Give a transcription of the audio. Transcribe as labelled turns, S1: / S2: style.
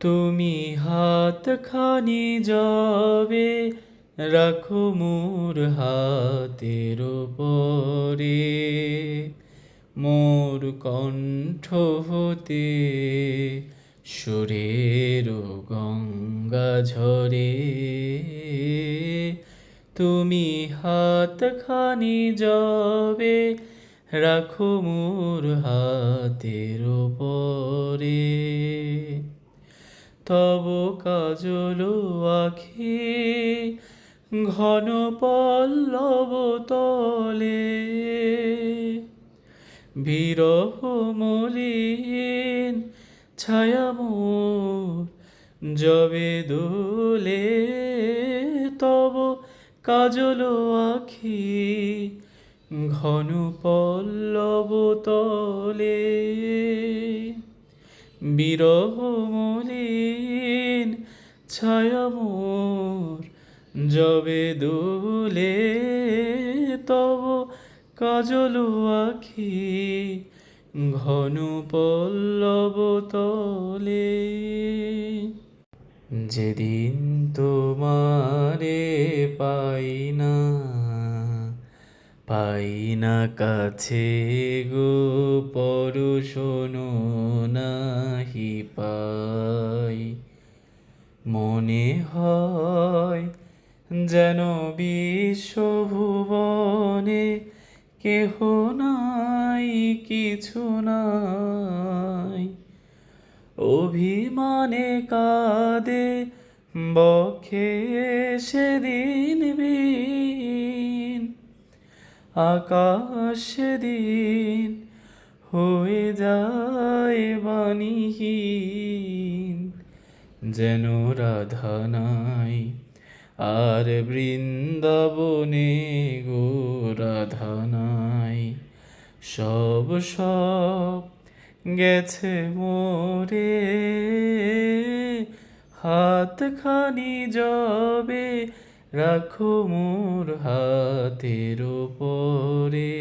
S1: তুমি হাত খানি যাবে রাখো মোর হাতের পরে মোর কণ্ঠ হতে সুরের গঙ্গা ঝরে। তুমি হাত খানি যাবে রাখো মোর হাতের তব কাজল আখি ঘন পল্লব তলে। বিরহ মলিন ছায়া যবে দোলে। তব কাজল আখি ঘন পল্লব তলে। বিরহ মলিন ছায়া মোর যবে দোলে তব কাজল আখি ঘন পল্লব তলে। যেদিন তোমারে পাই না পাই না কাছে গো পরশোনো নাহি পাই। মনে হয় যেন বিশ্বভুবনে কেহ নাই, কিছু নাই। অভিমানে কাঁদে বক্ষে সেদিন বিন আকাশ দিন হয়ে যায় বাণীহীন। যেন রাধা নাই আর বৃন্দাবনে গো রাধা নাই। সব সব গেছে মোরে হাত খানি যাবে রাখো মোর হাতের পরে